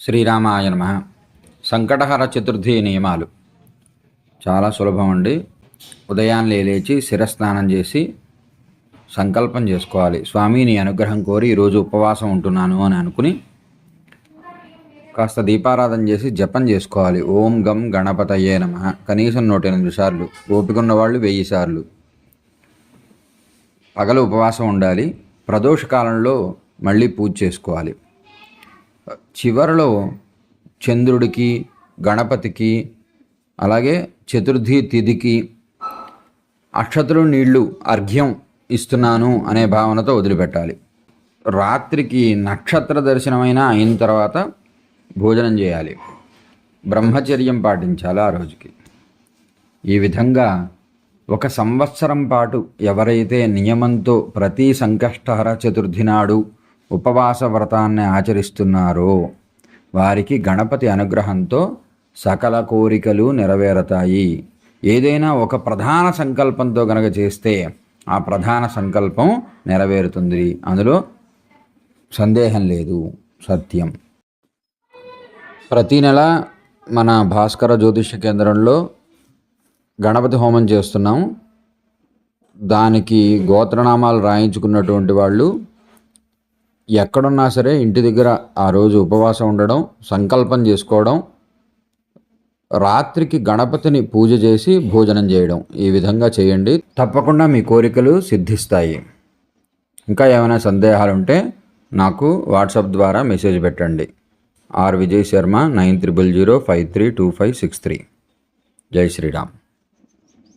శ్రీరామాయ నమ. సంకటహర చతుర్థి నియమాలు. చాలా సులభం అండి. ఉదయాన్నే లేచి శిరస్నానం చేసి సంకల్పం చేసుకోవాలి. స్వామి నీ అనుగ్రహం కోరి ఈరోజు ఉపవాసం ఉంటున్నాను అని అనుకుని కాస్త దీపారాధన చేసి జపం చేసుకోవాలి. ఓం గం గణపతయ్యే నమ. కనీసం నూట ఎనిమిది సార్లు. ఓపికన్న వాళ్ళు వెయ్యి సార్లు. పగలు ఉపవాసం ఉండాలి. ప్రదోష కాలంలో మళ్ళీ పూజ చేసుకోవాలి. చివరిలో చంద్రుడికి గణపతికి అలాగే చతుర్థి తిథికి అక్షతలు నీళ్ళు అర్ఘ్యం ఇస్తున్నాను అనే భావనతో వదిలిపెట్టాలి. రాత్రికి నక్షత్ర దర్శనమైనా అయిన తర్వాత భోజనం చేయాలి. బ్రహ్మచర్యం పాటించాలి ఆ రోజుకి. ఈ విధంగా ఒక సంవత్సరం పాటు ఎవరైతే నియమంతో ప్రతి సంకష్టహర చతుర్థి నాడు ఉపవాస వ్రతాన్ని ఆచరిస్తున్నారో. వారికి గణపతి అనుగ్రహంతో సకల కోరికలు నెరవేరతాయి. ఏదైనా ఒక ప్రధాన సంకల్పంతో గనక చేస్తే ఆ ప్రధాన సంకల్పం నెరవేరుతుంది. అందులో సందేహం లేదు. సత్యం. ప్రతి నెల మన భాస్కర జ్యోతిష కేంద్రంలో గణపతి హోమం చేస్తున్నాం. దానికి గోత్రనామాలు రాయించుకున్నటువంటి వాళ్ళు ఎక్కడున్నా సరే ఇంటి దగ్గర ఆ రోజు ఉపవాసం ఉండడం సంకల్పం చేసుకోవడం రాత్రికి గణపతిని పూజ చేసి భోజనం చేయడం ఈ విధంగా చేయండి. తప్పకుండా మీ కోరికలు సిద్ధిస్తాయి. ఇంకా ఏమైనా సందేహాలు ఉంటే నాకు వాట్సాప్ ద్వారా మెసేజ్ పెట్టండి. R Vijay Sharma nine triple zero five three two five six three. జై శ్రీరామ్.